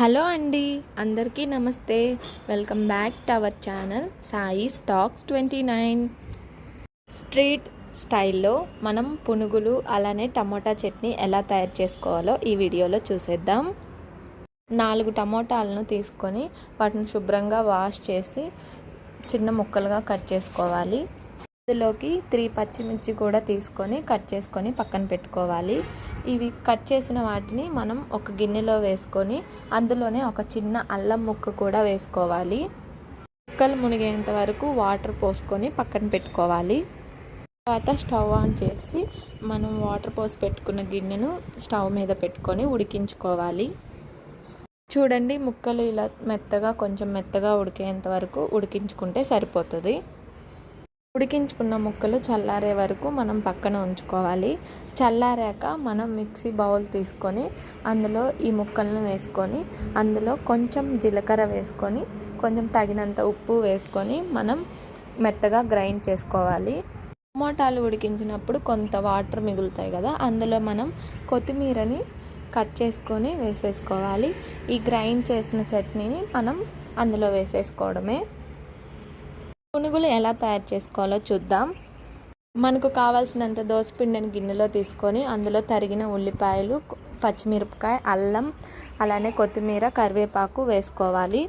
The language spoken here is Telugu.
హలో అండి అందరికీ నమస్తే. Welcome back to our channel Sai stocks twenty nine. Street స్టైల్లో మనం పునుగులు అలానే టమోటా చట్నీ ఎలా తయారు చేసుకోవాలో ఈ వీడియోలో చూసేద్దాం. నాలుగు టమోటాలను తీసుకొని వాటిని శుభ్రంగా వాష్ చేసి చిన్న ముక్కలుగా కట్ చేసుకోవాలి. ఇందులోకి త్రీ పచ్చిమిర్చి కూడా తీసుకొని కట్ చేసుకొని పక్కన పెట్టుకోవాలి. ఇవి కట్ చేసిన వాటిని మనం ఒక గిన్నెలో వేసుకొని అందులోనే ఒక చిన్న అల్లం ముక్క కూడా వేసుకోవాలి. ముక్కలు మునిగేంత వరకు వాటర్ పోసుకొని పక్కన పెట్టుకోవాలి. తర్వాత స్టవ్ ఆన్ చేసి మనం వాటర్ పోసి పెట్టుకున్న గిన్నెను స్టవ్ మీద పెట్టుకొని ఉడికించుకోవాలి. చూడండి ముక్కలు ఇలా మెత్తగా కొంచెం మెత్తగా ఉడికేంత వరకు ఉడికించుకుంటే సరిపోతుంది. ఉడికించుకున్న ముక్కలు చల్లారే వరకు మనం పక్కన ఉంచుకోవాలి. చల్లారాక మనం మిక్సీ బౌల్ తీసుకొని అందులో ఈ ముక్కలను వేసుకొని అందులో కొంచెం జీలకర్ర వేసుకొని కొంచెం తగినంత ఉప్పు వేసుకొని మనం మెత్తగా గ్రైండ్ చేసుకోవాలి. టమోటాలు ఉడికించినప్పుడు కొంత వాటర్ మిగులుతాయి కదా అందులో మనం కొత్తిమీరని కట్ చేసుకొని వేసేసుకోవాలి. ఈ గ్రైండ్ చేసిన చట్నీని మనం అందులో వేసేసుకోవడమే. పునుగులు ఎలా తయారు చేసుకోవాలో చూద్దాం. మనకు కావాల్సినంత దోసపిండిని గిన్నెలో తీసుకొని అందులో తరిగిన ఉల్లిపాయలు పచ్చిమిరపకాయ అల్లం అలానే కొత్తిమీర కరివేపాకు వేసుకోవాలి.